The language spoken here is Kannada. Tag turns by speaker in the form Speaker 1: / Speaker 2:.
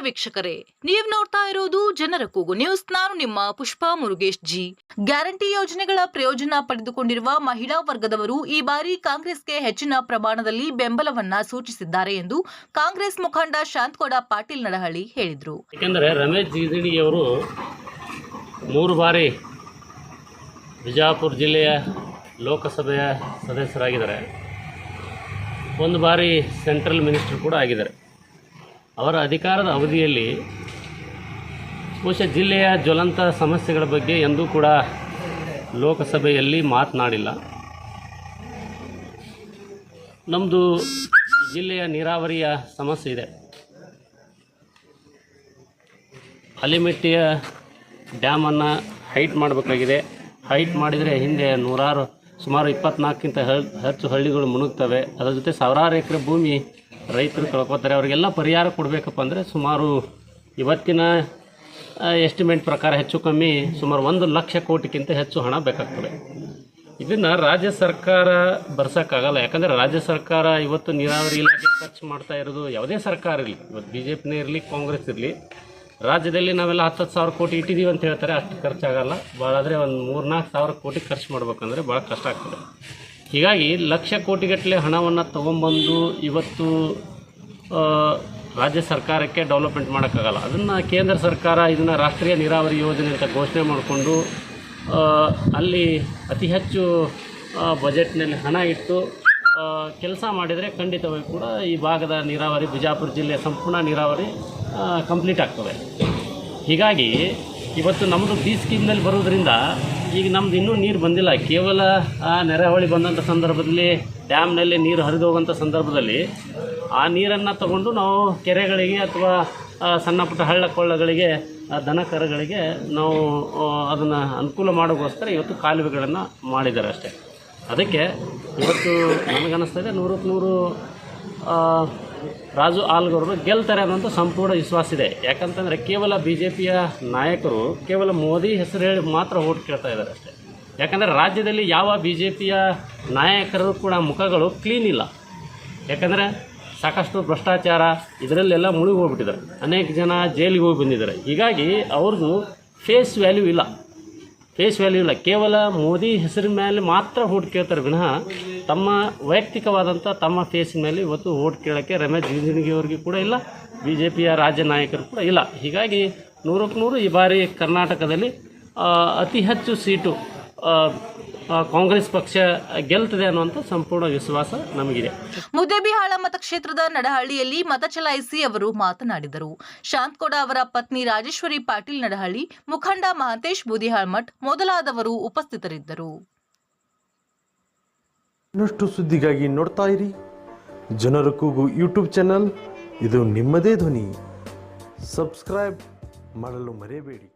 Speaker 1: ವೀಕ್ಷಕರೇ. ನೀವು ನೋಡ್ತಾ ಇರೋದು ಜನರ ಕೂಗು ನ್ಯೂಸ್. ನಾನು ನಿಮ್ಮ ಪುಷ್ಪಾ ಮುರುಗೇಶ್ ಜಿ. ಗ್ಯಾರಂಟಿ ಯೋಜನೆಗಳ ಪ್ರಯೋಜನ ಪಡೆದುಕೊಂಡಿರುವ ಮಹಿಳಾ ವರ್ಗದವರು ಈ ಬಾರಿ ಕಾಂಗ್ರೆಸ್ಗೆ ಹೆಚ್ಚಿನ ಪ್ರಮಾಣದಲ್ಲಿ ಬೆಂಬಲವನ್ನ ಸೂಚಿಸಿದ್ದಾರೆ ಎಂದು ಕಾಂಗ್ರೆಸ್ ಮುಖಂಡ ಶಾಂತಗೌಡ ಪಾಟೀಲ್ ನಡಹಳ್ಳಿ ಹೇಳಿದರು.
Speaker 2: ಏಕೆಂದರೆ ರಮೇಶ್ ಅವರು ಮೂರು ಬಾರಿ ಬಿಜಾಪುರ ಜಿಲ್ಲೆಯ ಲೋಕಸಭೆಯ ಸದಸ್ಯರಾಗಿದ್ದಾರೆ. ಒಂದು ಬಾರಿ ಸೆಂಟ್ರಲ್ ಮಿನಿಸ್ಟರ್ ಕೂಡ ಆಗಿದ್ದಾರೆ. ಅವರ ಅಧಿಕಾರದ ಅವಧಿಯಲ್ಲಿ ಬಹುಶಃ ಜಿಲ್ಲೆಯ ಜ್ವಲಂತ ಸಮಸ್ಯೆಗಳ ಬಗ್ಗೆ ಎಂದೂ ಕೂಡ ಲೋಕಸಭೆಯಲ್ಲಿ ಮಾತನಾಡಿಲ್ಲ. ನಮ್ಮದು ಜಿಲ್ಲೆಯ ನೀರಾವರಿಯ ಸಮಸ್ಯೆ ಇದೆ. ಅಲಿಮೆಟ್ಟಿಯ ಡ್ಯಾಮನ್ನು ಹೈಟ್ ಮಾಡಬೇಕಾಗಿದೆ. ಹೈಟ್ ಮಾಡಿದರೆ ಹಿಂದೆ ನೂರಾರು, ಸುಮಾರು ಇಪ್ಪತ್ನಾಲ್ಕಿಂತ ಹೆಚ್ಚು ಹಳ್ಳಿಗಳು ಮುಣುಗ್ತವೆ. ಅದರ ಜೊತೆ ಸಾವಿರಾರು ಎಕರೆ ಭೂಮಿ ರೈತರು ಕಳ್ಕೊತಾರೆ, ಅವರಿಗೆಲ್ಲ ಪರಿಹಾರ ಕೊಡಬೇಕಪ್ಪ ಅಂದರೆ ಸುಮಾರು ಇವತ್ತಿನ ಎಸ್ಟಿಮೇಟ್ ಪ್ರಕಾರ ಹೆಚ್ಚು ಕಮ್ಮಿ ಸುಮಾರು ಒಂದು ಲಕ್ಷ ಕೋಟಿಗಿಂತ ಹೆಚ್ಚು ಹಣ ಬೇಕಾಗ್ತದೆ. ಇದನ್ನು ರಾಜ್ಯ ಸರ್ಕಾರ ಬರ್ಸೋಕ್ಕಾಗಲ್ಲ. ಯಾಕಂದರೆ ರಾಜ್ಯ ಸರ್ಕಾರ ಇವತ್ತು ನೀರಾವರಿ ಇಲಾಖೆ ಖರ್ಚು ಮಾಡ್ತಾ ಇರೋದು ಯಾವುದೇ ಸರ್ಕಾರ ಇರಲಿ, ಇವತ್ತು ಬಿ ಜೆ ಪಿನೇ ಇರಲಿ, ಕಾಂಗ್ರೆಸ್ ಇರಲಿ, ರಾಜ್ಯದಲ್ಲಿ ನಾವೆಲ್ಲ ಹತ್ತತ್ತು ಸಾವಿರ ಕೋಟಿ ಇಟ್ಟಿದ್ದೀವಿ ಅಂತ ಹೇಳ್ತಾರೆ, ಅಷ್ಟು ಖರ್ಚಾಗಲ್ಲ. ಭಾಳ ಆದರೆ ಒಂದು ಮೂರ್ನಾಲ್ಕು ಸಾವಿರ ಕೋಟಿ ಖರ್ಚು ಮಾಡ್ಬೇಕಂದ್ರೆ ಭಾಳ ಕಷ್ಟ ಆಗ್ತದೆ. ಹೀಗಾಗಿ ಲಕ್ಷ ಕೋಟಿಗಟ್ಟಲೆ ಹಣವನ್ನು ತೊಗೊಂಬಂದು ಇವತ್ತು ರಾಜ್ಯ ಸರ್ಕಾರಕ್ಕೆ ಡೆವಲಪ್ಮೆಂಟ್ ಮಾಡೋಕ್ಕಾಗಲ್ಲ. ಅದನ್ನು ಕೇಂದ್ರ ಸರ್ಕಾರ ಇದನ್ನು ರಾಷ್ಟ್ರೀಯ ನೀರಾವರಿ ಯೋಜನೆ ಅಂತ ಘೋಷಣೆ ಮಾಡಿಕೊಂಡು ಅಲ್ಲಿ ಅತಿ ಹೆಚ್ಚು ಬಜೆಟ್ನಲ್ಲಿ ಹಣ ಇಟ್ಟು ಕೆಲಸ ಮಾಡಿದರೆ ಖಂಡಿತವಾಗಿ ಕೂಡ ಈ ಭಾಗದ ನೀರಾವರಿ, ಬಿಜಾಪುರ ಜಿಲ್ಲೆಯ ಸಂಪೂರ್ಣ ನೀರಾವರಿ ಕಂಪ್ಲೀಟ್ ಆಗ್ತವೆ. ಹೀಗಾಗಿ ಇವತ್ತು ನಮ್ಮದು ಬಿ ಸ್ಕೀಮ್ನಲ್ಲಿ ಬರೋದ್ರಿಂದ ಈಗ ನಮ್ದು ಇನ್ನೂ ನೀರು ಬಂದಿಲ್ಲ. ಕೇವಲ ನೆರೆಹೊಳಿ ಬಂದಂಥ ಸಂದರ್ಭದಲ್ಲಿ ಡ್ಯಾಮ್ನಲ್ಲಿ ನೀರು ಹರಿದು ಹೋಗುವಂಥ ಸಂದರ್ಭದಲ್ಲಿ ಆ ನೀರನ್ನು ತಗೊಂಡು ನಾವು ಕೆರೆಗಳಿಗೆ ಅಥವಾ ಸಣ್ಣ ಪುಟ್ಟ ಹಳ್ಳ ಕೊಳ್ಳಗಳಿಗೆ ದನ ಕರುಗಳಿಗೆ ನಾವು ಅದನ್ನು ಅನುಕೂಲ ಮಾಡೋಕ್ಕೋಸ್ಕರ ಇವತ್ತು ಕಾಲುವೆಗಳನ್ನು ಮಾಡಿದ್ದಾರೆ ಅಷ್ಟೇ. ಅದಕ್ಕೆ ಇವತ್ತು ನನಗನ್ನಿಸ್ತದೆ ನೂರಕ್ಕೆ ನೂರು ರಾಜು ಆಲ್ಗವರು ಗೆಲ್ತಾರೆ ಅನ್ನೋಂಥ ಸಂಪೂರ್ಣ ವಿಶ್ವಾಸ ಇದೆ. ಯಾಕಂತಂದರೆ ಕೇವಲ ಬಿ ಜೆ ಪಿಯ ನಾಯಕರು, ಕೇವಲ ಮೋದಿ ಹೆಸರು ಹೇಳಿ ಮಾತ್ರ ಓಟ್ ಕೇಳ್ತಾ ಇದ್ದಾರೆ ಅಷ್ಟೇ. ಯಾಕಂದರೆ ರಾಜ್ಯದಲ್ಲಿ ಯಾವ ಬಿ ಜೆ ಪಿಯ ನಾಯಕರು ಕೂಡ ಮುಖಗಳು ಕ್ಲೀನ್ ಇಲ್ಲ. ಯಾಕಂದರೆ ಸಾಕಷ್ಟು ಭ್ರಷ್ಟಾಚಾರ, ಇದರಲ್ಲೆಲ್ಲ ಮುಳುಗಿ ಹೋಗ್ಬಿಟ್ಟಿದ್ದಾರೆ. ಅನೇಕ ಜನ ಜೈಲಿಗೆ ಹೋಗಿ ಬಂದಿದ್ದಾರೆ. ಹೀಗಾಗಿ ಅವ್ರದ್ದು ಫೇಸ್ ವ್ಯಾಲ್ಯೂ ಇಲ್ಲ. ಫೇಸ್ ವ್ಯಾಲ್ಯೂ ಇಲ್ಲ. ಕೇವಲ ಮೋದಿ ಹೆಸರಿನ ಮೇಲೆ ಮಾತ್ರ ಓಟ್ ಕೇಳ್ತಾರೆ ವಿನಃ ತಮ್ಮ ವೈಯಕ್ತಿಕವಾದಂಥ ತಮ್ಮ ಫೇಸ್ ಮೇಲೆ ಇವತ್ತು ಓಟ್ ಕೇಳೋಕ್ಕೆ ರಮೇಶ್ ಜಿಗಜಿಣಗಿ ಅವ್ರಿಗೆ ಕೂಡ ಇಲ್ಲ ಬಿ ಜೆ ಪಿಯ ರಾಜ್ಯ ನಾಯಕರು ಕೂಡ ಇಲ್ಲ. ಹೀಗಾಗಿ ನೂರಕ್ಕೆ ನೂರು ಈ ಬಾರಿ ಕರ್ನಾಟಕದಲ್ಲಿ ಅತಿ ಹೆಚ್ಚು ಸೀಟು ಕಾಂಗ್ರೆಸ್ ಪಕ್ಷ ಗೆಲ್ತದೆ ಅನ್ನುವಂಥ ಸಂಪೂರ್ಣ ವಿಶ್ವಾಸ ನಮಗಿದೆ.
Speaker 1: ಮುದ್ದೇಬಿಹಾಳ ಮತಕ್ಷೇತ್ರದ ನಡಹಳ್ಳಿಯಲ್ಲಿ ಮತ ಚಲಾಯಿಸಿ ಅವರು ಮಾತನಾಡಿದರು. ಶಾಂತಗೌಡ ಅವರ ಪತ್ನಿ ರಾಜೇಶ್ವರಿ ಪಾಟೀಲ್ ನಡಹಳ್ಳಿ ಮುಖಂಡ ಮಹಂತೇಶ್ ಬೂದಿಹಾಳ್ಮಠ್ ಮೊದಲಾದವರು ಉಪಸ್ಥಿತರಿದ್ದರು.
Speaker 3: ಇನ್ನಷ್ಟು ಸುದ್ದಿಗಾಗಿ ನೋಡ್ತಾ ಇರಿ. ಜನರ ಕೂಗು ಯೂಟ್ಯೂಬ್ ಚಾನಲ್. ಇದು ನಿಮ್ಮದೇ ಧ್ವನಿ. ಸಬ್ಸ್ಕ್ರೈಬ್ ಮಾಡಲು ಮರೆಯಬೇಡಿ.